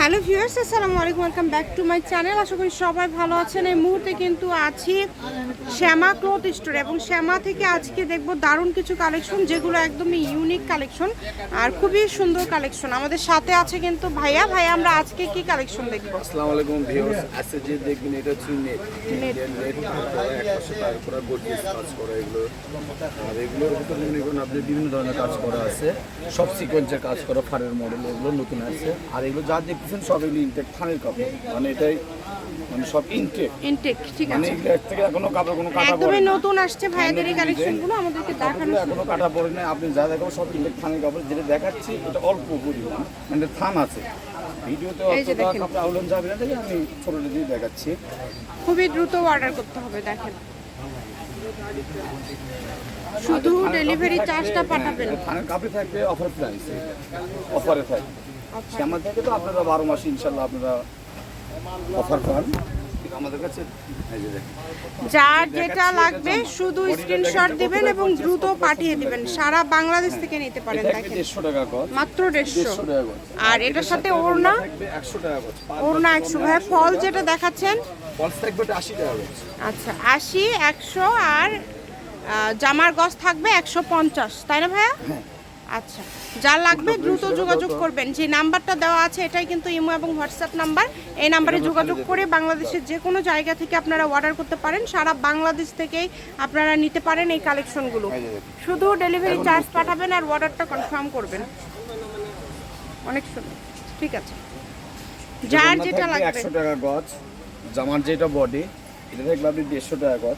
Hello viewers আসসালামু আলাইকুম welcome back to my channel. আশা করি সবাই ভালো আছেন। এই মুহূর্তে কিন্তু আছি শ্যামা ক্লথ স্টোর এবং শ্যামা থেকে আজকে দেখব দারুণ কিছু কালেকশন যেগুলো একদমই ইউনিক কালেকশন আর খুবই সুন্দর কালেকশন। আমাদের সাথে আছে কিন্তু ভাইয়া। ভাইয়া আমরা আজকে কি কালেকশন দেখব? আসসালামু আলাইকুম ভিউয়ার্স আজকে যে দেখবেন এটা হচ্ছে নেট নেট তার উপরে কাজ করা এগুলো। আর এগুলোর ভিতরে আপনি বিভিন্ন ধরনের কাজ করা আছে। সব সিকোয়েন্সের কাজ করা ফারের মডেল এগুলো নতুন আছে। আর এগুলো যা দেখতেছেন সব এগুলো ইনটেক থানের কাপড় মানে এটাই মানে সব ইনটেক ইনটেক ঠিক মানে আছে। এগুলো এর থেকে এখনও কাপড় কোনো কাটা পড়ে একদমই। নতুন আসছে ভাইয়াদের এই কালেকশনগুলো আমাদেরকে দেখানো এখনও কাটা পড়ে না আপনি যা দেখাবো সব ইনটেক থানের কাপড় যেটা দেখাচ্ছি এটা অল্প পরিমাণ। মানে থান আছে। ভিডিওতে অতটা। কাপড় আউলন যাবে না দেখে আমি ছোটটা দিয়ে দেখাচ্ছি। খুবই দ্রুত অর্ডার করতে হবে দেখেন। শুধু ডেলিভারি চার্জটা পাঠাবেন। থানের কাপড়ে থাকবে অফার প্রাইস অফারে থাকবে। শ্যামা থেকে তো আপনারা বারো মাসে ইনশাল্লাহ আপনারা অফার পান। আমাদের কাছে যার যেটা লাগবে শুধু স্ক্রিনশট দিবেন এবং দ্রুত পাঠিয়ে দিবেন। সারা বাংলাদেশ থেকে নিতে পারেন মাত্র দেড়শো। আর এটার সাথে ওড়না ওড়না একশো ভাই ফল যেটা দেখাচ্ছেন। আচ্ছা আশি একশো আর জামার গজ থাকবে একশো পঞ্চাশ। তাই না ভাইয়া? আচ্ছা যা লাগবে দ্রুত যোগাযোগ করবেন। যে নাম্বারটা দেওয়া আছে এটাই কিন্তু ইমো এবং হোয়াটসঅ্যাপ নাম্বার। এই নাম্বারে যোগাযোগ করে বাংলাদেশের যে কোনো জায়গা থেকে আপনারা অর্ডার করতে পারেন। সারা বাংলাদেশ থেকেই আপনারা নিতে পারেন এই কালেকশনগুলো শুধু ডেলিভারি চার্জ পাঠাবেন আর অর্ডারটা কনফার্ম করবেন। অনেক সুন্দর। ঠিক আছে। যার যেটা লাগবে। একশো টাকা গজ। জামার যেটা বডি এটা থাকবে আপনি দেড়শো টাকা গজ।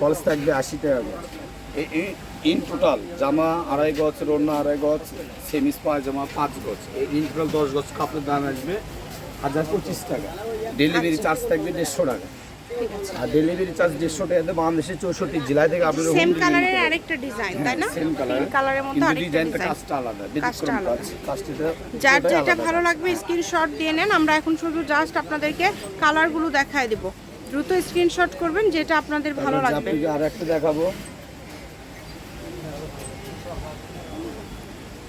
ফলস থাকবে আশি টাকা গজ। এই- ইন টোটাল জামা আড়াই গজ রোনা আড়াই গজ সেমিস পায়জামা পাঁচ গজ। এই ইন টোটাল দশ গজ কাপড়ের দাম আসবে হাজার পঁচিশ টাকা। ডেলিভারি চার্জ থাকবে দেড়শো টাকা। আর ডেলিভারি চার্জ দেড়শো টাকাতে বাংলাদেশের চৌষট্টি জেলায় থেকে আপনার সেম কালারের আরেকটা ডিজাইন তাই না? সেম কালার কালারের মধ্যে আরেকটা ডিজাইনটা ডিজাইন কাজটা আলাদা কাজটা আলাদা। যার যেটা ভালো লাগবে স্ক্রিনশট দিয়ে নেন আমরা এখন শুধু জাস্ট আপনাদেরকে কালারগুলো দেখায় দিব। দ্রুত স্ক্রিনশট করবেন যেটা আপনাদের ভালো লাগবে। আপনাকে আর একটা দেখাবো।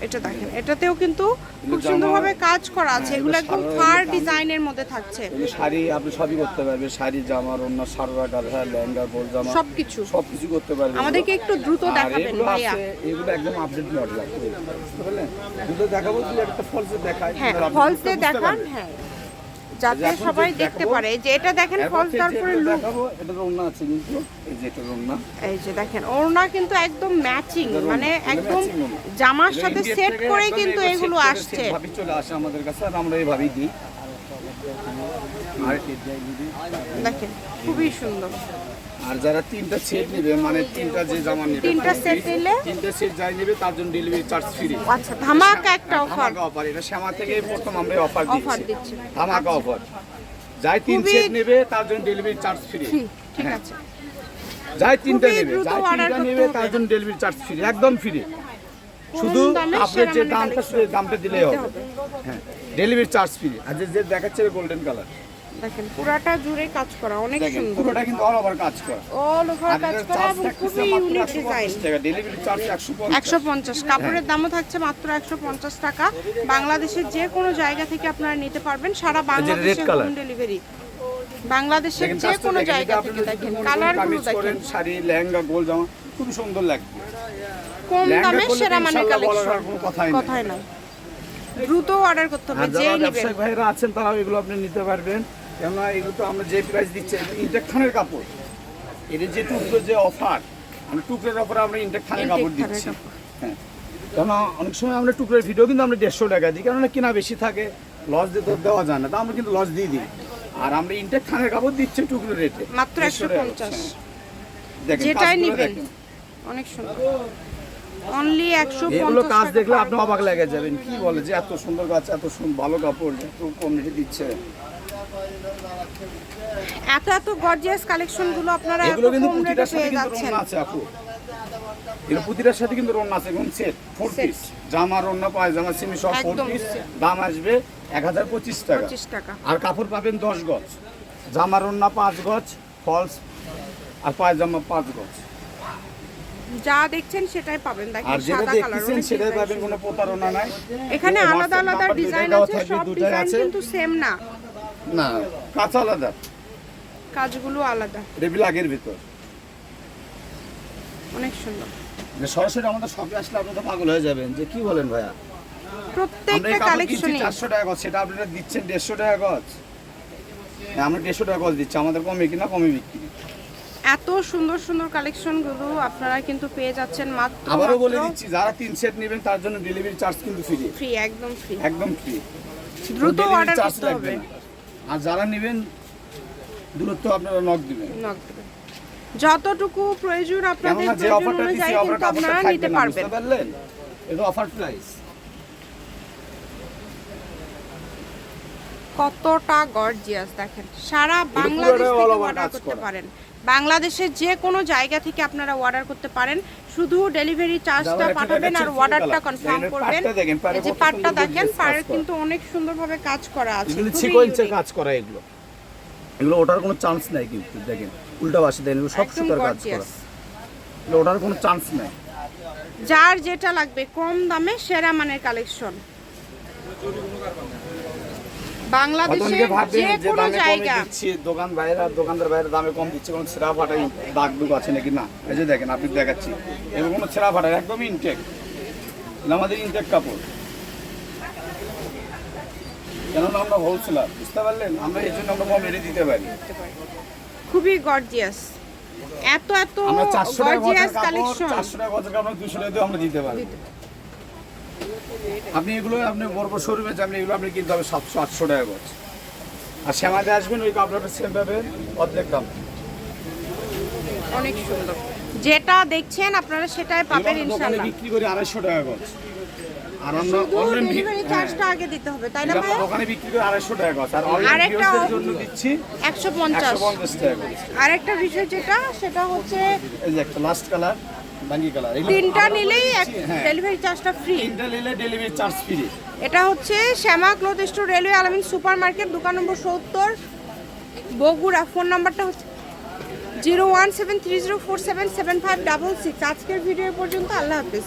এটা দেখেন এটাতেও কিন্তু খুব সুন্দরভাবে কাজ করা আছে। হ্যাঁ, এগুলো একদম ফার ডিজাইনের মধ্যে থাকছে। শাড়ি আপনি সবই করতে পারবেন শাড়ি জামা অন্য সারোয়া গাধা লেহেঙ্গা গোল জামা সবকিছু। সবকিছু করতে পারবেন। আমাদেরকে একটু দ্রুত দেখাবেন ভাইয়া। এগুলো একদম আপডেট মডেল আছে বুঝতে পারলেন? দুটো দেখাবো একটা ফলসে দেখায় হ্যাঁ ফলস দেখান হ্যাঁ। যাতে সবাই দেখতে পারে যে এটা দেখেন ফলস তারপরে লুক এটা রোনা আছে কিন্তু এই যে এটা রোনা এই যে দেখেন ওড়না কিন্তু একদম ম্যাচিং মানে একদম জামার সাথে সেট করে কিন্তু এগুলো আসছে। ভাবি চলে আসে আমাদের কাছে আর আমরা এইভাবেই দিই। দেখেন খুবই সুন্দর। আর যারা তিনটা সেট নেবে মানে তিনটা যে জামা নেবে তিনটা set নিলে? তিনটা সেট যাই নেবে তার জন্য ডেলিভারি চার্জ ফ্রি আচ্ছা ধামাকা একটা অফার ধামাকা অফার এটা শ্যামা থেকে প্রথম আমরা অফার অফার দিচ্ছি। ধামাকা অফার যাই তিন সেট নেবে তার জন্য ডেলিভারি চার্জ ফ্রি ঠিক হ্যাঁ। আছে। যাই তিনটা নেবে যাই তিনটা নেবে তার জন্য ডেলিভারি চার্জ ফ্রি একদম ফ্রি শুধু আপনার যে দামটা দামটা দিলেই হবে। হ্যাঁ ডেলিভারি চার্জ ফ্রি আর যে দেখাচ্ছে গোল্ডেন কালার দেখেন পুরাটা জুড়ে কাজ করা অনেক সুন্দর। পুরোটা কিন্তু অল ওভার কাজ করা। অল ওভার কাজ করা এবং খুবই ইউনিক ডিজাইন ডেলিভারি চার্জ কাপড়ের দামও থাকছে মাত্র একশো পঞ্চাশ টাকা। বাংলাদেশের যে কোনো জায়গা থেকে আপনারা নিতে পারবেন সারা বাংলাদেশে হোম ডেলিভারি বাংলাদেশের যে কোনো জায়গা থেকে দেখেন কালারগুলো দেখেন। শাড়ি লেহেঙ্গা গোল জামা খুব সুন্দর লাগবে। কম দামে সেরা মানে বলার কালেকশন কথাই নেই। নাই। দ্রুত অর্ডার করতে হবে যেই নেবেন। ভাইরা আছেন তারা এগুলো আপনি নিতে পারবেন। কেননা এগুলো তো আমরা যে প্রাইস দিচ্ছি ইনটেক থানের কাপড়। এটা যে টুকরো যে অফার আমরা টুকরোর অফারে আমরা ইনটেক থানের কাপড় দিচ্ছি। হ্যাঁ। কেননা অনেক সময় আমরা টুকরের ভিডিও কিন্তু আমরা দেড়শো টাকা দিই কেননা কিনা বেশি থাকে লস দিয়ে তো দেওয়া যায় না তা আমরা কিন্তু লস দিয়ে দিই। আর আমরা ইনটেক থানের কাপড় দিচ্ছি টুকরো রেটে মাত্র একশো পঞ্চাশ। দেখেন যেটাই নেবেন। অনেক সুন্দর। অনলি একশো এগুলো কাজ দেখলে আপনি অবাক লেগে যাবেন কি বলে যে এত সুন্দর কাজ এত সুন্দর ভালো কাপড় এত কম রেটে দিচ্ছে। এত এত গর্জিয়াস কালেকশনগুলো আপনারা এগুলো কিন্তু প্রতিটার সাথে কিন্তু যাচ্ছেন। রোনা আছে আপু। এগুলো প্রতিটার সাথে কিন্তু রোনা আছে এবং সেট ফোর পিস জামা রোনা পায়জামা সিমি সব ফোর পিস দাম আসবে এক হাজার পঁচিশ টাকা। আর কাপড় পাবেন দশ গজ। জামা রোনা পাঁচ গজ ফলস আর পায়জামা পাঁচ গজ। যা দেখছেন সেটাই পাবেন। দেখেন সাদা কালার দেখতেছেন সেটাই পাবেন কোনো প্রতারণা নাই। এখানে আলাদা আলাদা ডিজাইন আছে সব ডিজাইন কিন্তু সেম না। না কাঁচা আলাদা। কাজগুলো আলাদা। এটা বিলাগের ভিতর। অনেক সুন্দর। যে সরাসরি আমাদের শপে আসলে আপনি তো পাগল হয়ে যাবেন। যে কি বলেন ভাইয়া? প্রত্যেকটা কালেকশনই চারশো টাকা গজ সেটা আপনারা দিচ্ছেন দেড়শো টাকা গজ। আমরা দেড়শো টাকা গজ দিচ্ছি আমাদের কমে কিনা কমে বিক্রি। এত সুন্দর সুন্দর কালেকশনগুলো আপনারা কিন্তু পেয়ে যাচ্ছেন মাত্র আবারও বলে দিচ্ছি যারা তিন সেট নেবেন তার জন্য ডেলিভারি চার্জ কিন্তু ফ্রি ফ্রি একদম ফ্রি একদম ফ্রি দ্রুত অর্ডার করতে হবে। আর যারা নেবেন দূরত্ব আপনারা নক দিবেন। নক দেবেন। যতটুকু প্রয়োজন আপনাদের যে প্রয়োজন অফারটা দিছি অনুযায়ী কিন্তু আপনারা নিতে পারবেন। বললেন পারলেন? এটা অফার প্রাইস কতটা গর্জিয়াস দেখেন। সারা বাংলাদেশ থেকে অর্ডার করতে পারেন। বাংলাদেশের যে কোনো জায়গা থেকে আপনারা অর্ডার করতে পারেন। শুধু ডেলিভারি চার্জটা পাঠাবেন আর অর্ডারটা কনফার্ম করবেন। এই যে পাটটা দেখেন gorgeous পাড়ে কাজ করা। কিন্তু অনেক সুন্দরভাবে কাজ করা আছে এগুলো খুবই সিকোয়েন্সের কাজ করা এগুলো। এগুলো ওটার কোনো চান্স নাই কিন্তু দেখেন উল্টা পাশে দেন এগুলো সব সুতার কাজ করা। এগুলো ওটার কোনো চান্স নাই। যার যেটা লাগবে কম দামে সেরা মানের কালেকশন বাংলাদেশের যে কোনো জায়গা দোকান দোকানদার বাইরে দামে কম দিচ্ছে কোনো ছেঁড়া ফাটাই দাগ আছে নাকি না? এই যে দেখেন আপনি দেখাচ্ছি। এগুলো কোনো ছেঁড়া ফাটাই একদমই ইনটেক আমাদের ইনটেক কাপড়। কেননা আমরা হোলসেলার বুঝতে পারলেন? আমরা এই জন্য আমরা কম রেটে দিতে পারি। খুবই গর্জিয়াস এত এত আমরা গর্জিয়াস কালেকশন চারশো টাকা গজের কাপড় দুশো টাকা দিয়ে আমরা দিতে পারি। আপনি এগুলো আপনি বড় বড় শোরুমে যাবেন এগুলো আপনি কিনতে হবে সাতশো আটশো টাকা গজ আর শ্যামাতে আসবেন ওই কাপড়টা সেম পাবেন অর্ধেক দাম। অনেক সুন্দর। যেটা দেখছেন আপনারা সেটাই পাবেন ইনশাআল্লাহ। বিক্রি করি আড়াইশো টাকা গজ আর আমরা অনলাইন ডেলিভারি চার্জটা আগে দিতে হবে তাই না ভাই দোকানে বিক্রি করি আড়াইশো টাকা গজ আর অনলাইন আরেকটা- জন্য দিচ্ছি একশো একশো পঞ্চাশ পঞ্চাশ টাকা গজ আরেকটা বিষয় যেটা সেটা হচ্ছে এই যে একটা লাস্ট কালার বাঙ্গি কালার তিনটা নিলেই ডেলিভারি চার্জটা ফ্রি তিনটা নিলে ডেলিভারি চার্জ ফ্রি এটা হচ্ছে Shyama cloth store railway Alamin super market দোকান নম্বর সত্তর। বগুড়া ফোন নাম্বারটা হচ্ছে zero one seven three zero four seven seven five double six আজকের ভিডিও পর্যন্ত আল্লাহ হাফিজ।